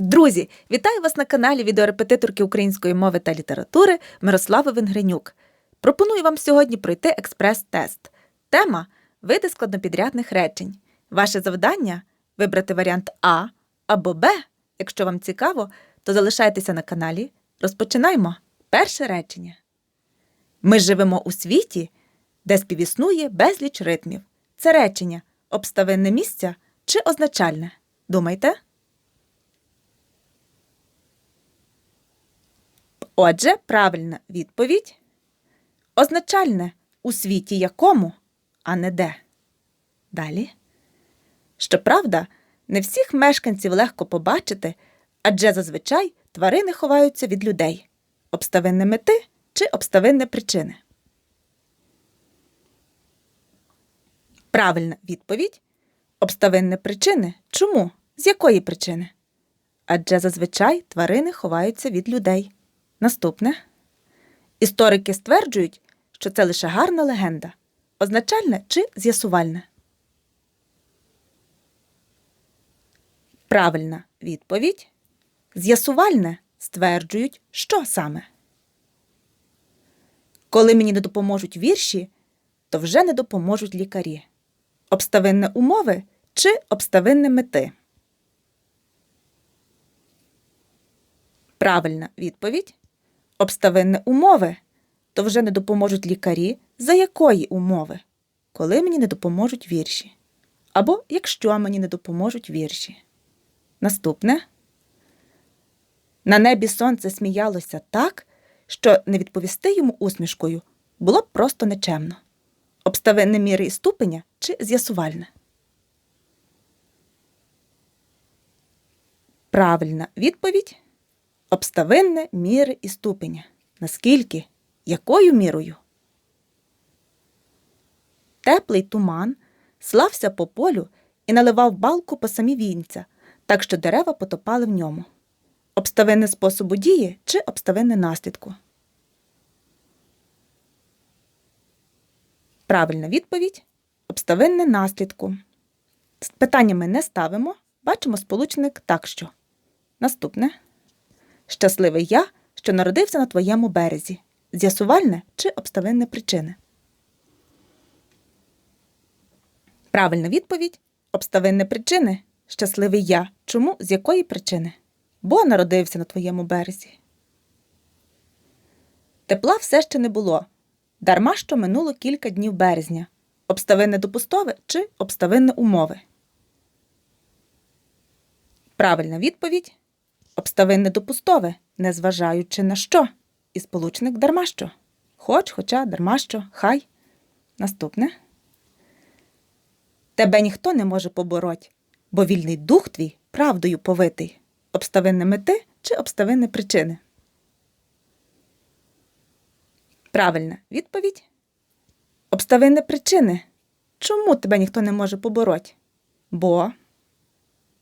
Друзі, вітаю вас на каналі відеорепетиторки української мови та літератури Мирослави Венгренюк. Пропоную вам сьогодні пройти експрес-тест. Тема види складнопідрядних речень. Ваше завдання вибрати варіант А або Б. Якщо вам цікаво, то залишайтеся на каналі. Розпочинаємо. Перше речення. Ми живемо у світі, де співіснує безліч ритмів. Це речення обставинне місця чи означальне? Думайте. Отже, правильна відповідь означальне у світі якому, а не де. Далі. Щоправда, не всіх мешканців легко побачити, адже зазвичай тварини ховаються від людей. Обставинне мети чи обставинне причини. Правильна відповідь обставинне причини. Чому? З якої причини? Адже зазвичай тварини ховаються від людей. Наступне. Історики стверджують, що це лише гарна легенда, означальне чи з'ясувальне. Правильна відповідь. З'ясувальне стверджують, що саме. Коли мені не допоможуть вірші, то вже не допоможуть лікарі. Обставинне умови чи обставинне мети. Правильна відповідь. Обставинне умови, то вже не допоможуть лікарі, за якої умови, коли мені не допоможуть вірші. Або якщо мені не допоможуть вірші. Наступне. На небі сонце сміялося так, що не відповісти йому усмішкою було б просто нечемно. Обставинне міри і ступеня чи з'ясувальне. Правильна відповідь обставинне міри і ступеня. Наскільки? Якою мірою? Теплий туман слався по полю і наливав балку по самі вінця, так що дерева потопали в ньому. Обставинне способу дії чи обставинне наслідку? Правильна відповідь обставинне наслідку. Питання ми не ставимо. Бачимо сполучник так що. Наступне. Щасливий я, що народився на твоєму березі. З'ясувальне чи обставинне причини? Правильна відповідь обставинне причини. Щасливий я. Чому? З якої причини? Бо народився на твоєму березі. Тепла все ще не було. Дарма що минуло кілька днів березня. Обставинне допустове чи обставинне умови? Правильна відповідь обставинне допустове, незважаючи на що. І сполучник дарма що. Хоч, хоча, дарма що, хай. Наступне. Тебе ніхто не може побороть, бо вільний дух твій правдою повитий. Обставинне мети чи обставинне причини? Правильна відповідь. Обставинне причини. Чому тебе ніхто не може побороть? Бо.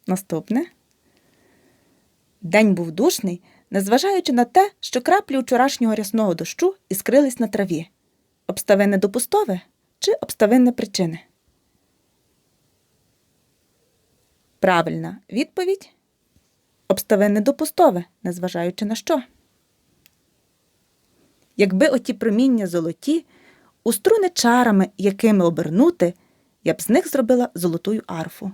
Наступне. День був душний, незважаючи на те, що краплі вчорашнього рясного дощу іскрились на траві. Обставинне допустове чи обставинне причини? Правильна відповідь обставинне допустове, незважаючи на що. Якби оті проміння золоті, у струни чарами, якими обернути, я б з них зробила золотую арфу.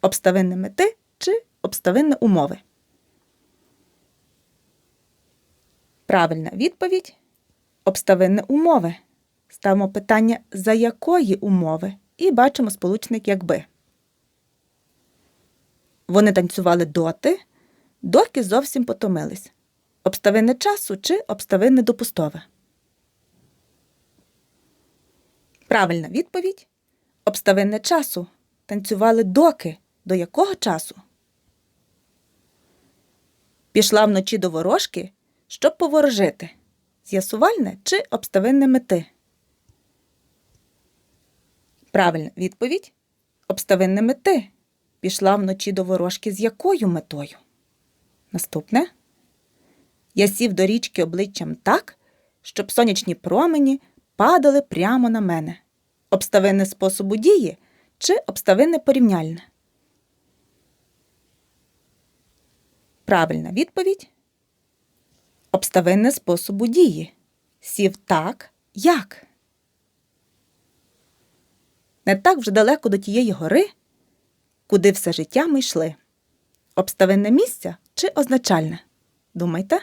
Обставинне мети чи обставинне умови. Правильна відповідь обставинне умови. Ставимо питання за якої умови і бачимо сполучник якби. Вони танцювали доти, доки зовсім потомились. Обставинне часу чи обставинне допустове. Правильна відповідь обставинне часу. Танцювали доки. До якого часу? Пішла вночі до ворожки щоб поворожити з'ясувальне чи обставинне мети? Правильна відповідь обставинне мети. Пішла вночі до ворожки з якою метою? Наступне. Я сів до річки обличчям так, щоб сонячні промені падали прямо на мене. Обставинне способу дії чи обставинне порівняльне? Правильна відповідь. Обставинне способу дії. Сів так, як. Не так вже далеко до тієї гори, куди все життя ми йшли. Обставинне місце чи означальне? Думайте.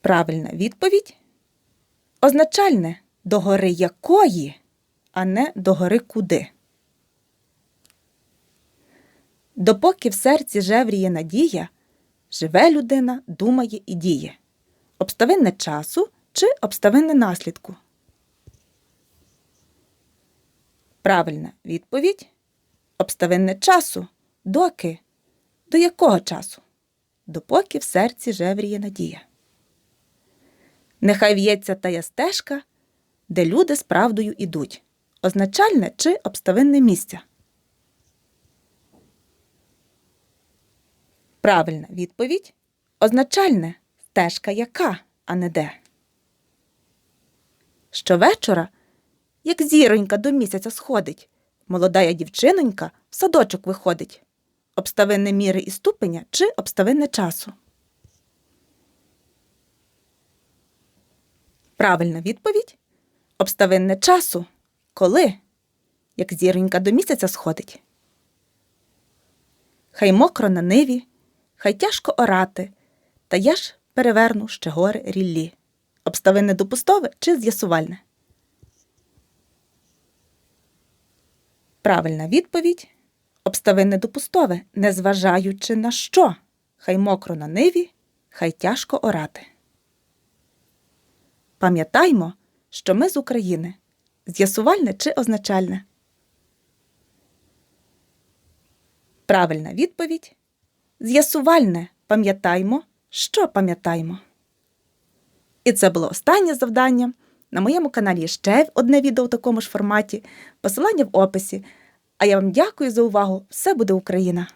Правильна відповідь. Означальне до гори якої, а не до гори куди. Допоки в серці жевріє надія, живе людина, думає і діє. Обставинне часу чи обставинне наслідку? Правильна відповідь. Обставинне часу. Доки? До якого часу? Допоки в серці жевріє надія. Нехай в'ється тая стежка, де люди з правдою ідуть. Означальне чи обставинне місце? Правильна відповідь. Означальне стежка яка, а не де. Щовечора, як зіронька до місяця сходить, молодая дівчинонька в садочок виходить. Обставинне міри і ступеня чи обставинне часу? Правильна відповідь. Обставинне часу. Коли? Як зіронька до місяця сходить. Хай мокро на ниві, хай тяжко орати, та я ж переверну ще гори ріллі. Обставинне допустове чи з'ясувальне? Правильна відповідь. Обставинне допустове, незважаючи на що. Хай мокро на ниві, хай тяжко орати. Пам'ятаймо, що ми з України. З'ясувальне чи означальне? Правильна відповідь. З'ясувальне пам'ятаймо, що пам'ятаємо. І це було останнє завдання. На моєму каналі є ще одне відео в такому ж форматі. Посилання в описі. А я вам дякую за увагу. Все буде Україна!